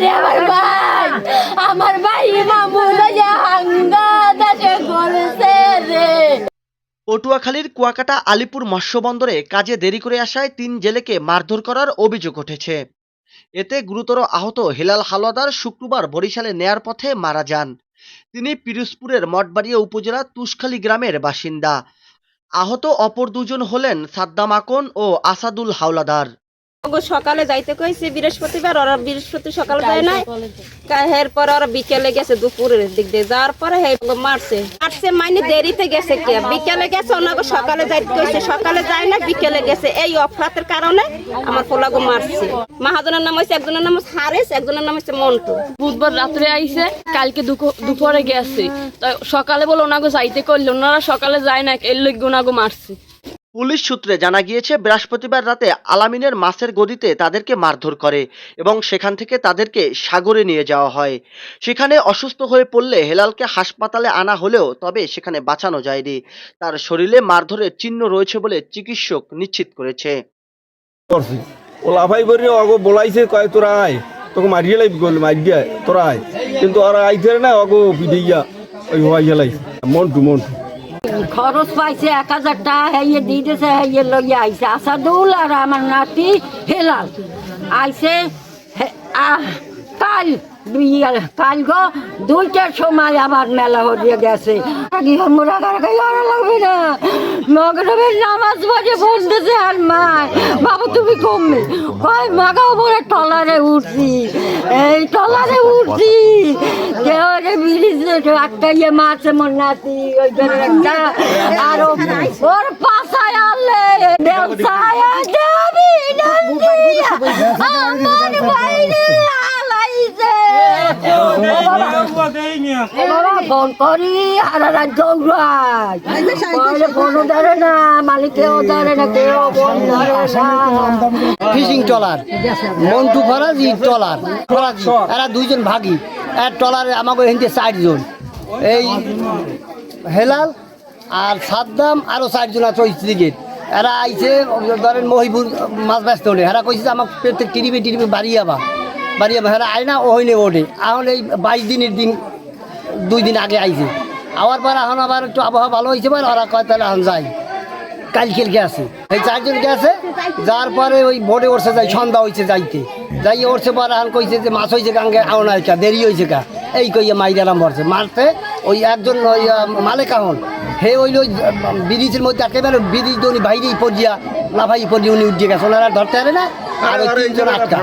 রে আমার ভাই আমার ভাই মামুন হাঙ্গা রে। পটুয়াখালীর কুয়াকাটা আলিপুর মৎস্য বন্দরে কাজে দেরি করে আসায় তিন জেলেকে মারধর করার অভিযোগ উঠেছে। এতে গুরুতর আহত হেলাল হালদার শুক্রবার বরিশালে নেয়ার পথে মারা যান। তিনি পিরোজপুরের মঠবাড়িয়া উপজেলা তুষখালী গ্রামের বাসিন্দা। আহত অপর দুজন হলেন সাদ্দাম আকন ও আসাদুল হাওলাদার। সকালে যাইতে কইছে বৃহস্পতিবার ওরা বৃহস্পতি সকালে যায় না এরপর ওরা বিকেলে গেছে দুপুরের দিক দিয়ে। যাওয়ার পরে হে মারছে। মারছে মানে দেরিতে গেছে কে? বিকেলে গেছে ওনাগো সকালে যাইতে কইছে। সকালে যায় না বিকেলে গেছে। এই অফরাতের কারণে আমার পোলাগো মারছে। মাহাজনের নাম হয়েছে একজনের নাম হচ্ছে হারেস একজনের নাম হচ্ছে মন্টু। বুধবার রাত্রে আইছে কালকে দুপুর- দুপুরে গেছে। সকালে বলে ওনাগো যাইতে করল ওনারা সকালে যায় না এর লোক ওনাগো মারছে। পুলিশ সূত্রে জানা গিয়েছে, বৃহস্পতিবার রাতে আলামিনের মাছের গদিতে তাদেরকে মারধর করে এবং সেখান থেকে তাদেরকে সাগরে নিয়ে যাওয়া হয়। সেখানে অসুস্থ হয়ে পড়লে হেলালকে হাসপাতালে আনা হলেও তবে সেখানে বাঁচানো যায়নি। তার শরীরে মারধরের চিহ্ন রয়েছে বলে চিকিৎসক নিশ্চিত করেছে। কয় কিন্তু আইতে না মন্টু মন্টু। খরচ পাইছে এক হাজার টাকা হেয়ে দিতেছে হেয়ে লইয়া আইছে আসাদুল আর আমার নাতি হেলাল আইছে হে- আহ, কাল, বিয়াল, কাল গো, দুইটার সময় আমার মেলা হরিয়ে গেছে। মোরা কাই আর লাগবে না। মগরবের নামাজ পড়ে বলতেছে আর মা বাবা, তুমি কমবে। কয় মাগাও বলে টলারে উঠছি। এই টলারে উঠছি। কেউ ব্রিজে একটা ইয়ে মাছে মোর নাতি, ওই একটা আর ওর পাশায় আনলে ব্যবসায় যাবি আমার বাইরে ফোন করি আর রাত দৌড়াই বলে ধরে না মালিকেও ধরে না কেউ ফোন ধরে না। Fishing trawler Montu Faraji trawler Faraji এরা দুইজন ভাগি। এক ট্রলারে আমাকে হিন্দি চারজন। এই হেলাল আর সাদ্দাম আরও চারজন আছে ওই দিকে। এরা আইছে ধরেন মহিবুর মাছ ব্যস্ত হলে। এরা কইছে যে আমার প্রত্যেক টিরিবি টিরিবি বাড়িয়ে আবা। আবা এরা আয় না ওহইনে ওঠে। এখন এই বাইশ দিনের দিন, দুই দিন আগে আইছে। আবার পর এখন আবার একটু আবহাওয়া ভালো হয়েছে বলে ওরা কয়, তাহলে এখন যাই। কাল খেলকে আছে এই চারজন গেছে যার পরে ওই বোর্ডে উঠছে, যাই সন্ধ্যা হয়েছে যাইতে। যাই উঠছে পরে এখন কইছে যে, মাছ হয়েছে গাঙ্গে আওনা হয়েছে দেরি হয়েছে কা। এই কইয়া মাইরালাম মরছে মারতে ওই একজন ওই মালিক এখন, হে ওই ওই ব্রিজের মধ্যে একেবারে ব্রিজ উনি বাইরেই পড়িয়া লাফাই পড়িয়ে উনি উঠে গেছে। ওনারা ধরতে পারে না আর ওই তিনজন আটকা।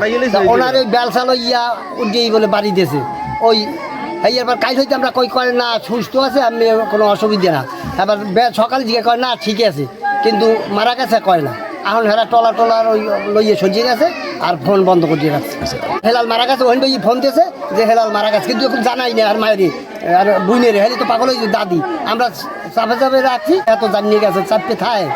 ওনার ওই ব্যবসা ইয়া উঠেই বলে বাড়ি দিয়েছে। ওই এই এবার কাল হইতে আমরা কই করে না সুস্থ আছে আমি কোনো অসুবিধা না। এবার বে- সকালে জিজ্ঞাসা করে না ঠিক আছে। কিন্তু মারা গেছে কয় না। এখন হেরা টলা টলার ওই লইয়ে সজিয়ে গেছে আর ফোন বন্ধ করে দিয়ে রাখছে হেলাল মারা গেছে ওখান ভাই ফোন দিয়েছে যে হেলাল মারা গেছে। কিন্তু এখন জানাই না আর মায়ের আর বুইনের হেলে তো পাগল হয়েছে দাদি। আমরা চাপে চাপে রাখছি এত জানিয়ে গেছে চাপে থায়।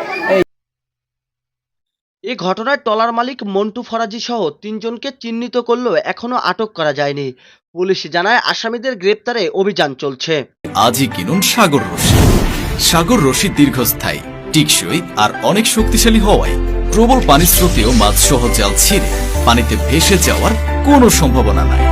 এই ঘটনায় টলার মালিক মন্টু ফরাজি সহ তিনজনকে চিহ্নিত করলেও এখনও আটক করা যায়নি। পুলিশ জানায়, আসামিদের গ্রেপ্তারে অভিযান চলছে। আজই কিনুন সাগর রশি। সাগর রশি দীর্ঘস্থায়ী, টিকসই আর অনেক শক্তিশালী হওয়ায় প্রবল পানিস্রোতেও মাছ সহ জাল ছিঁড়ে পানিতে ভেসে যাওয়ার কোনো সম্ভাবনা নাই।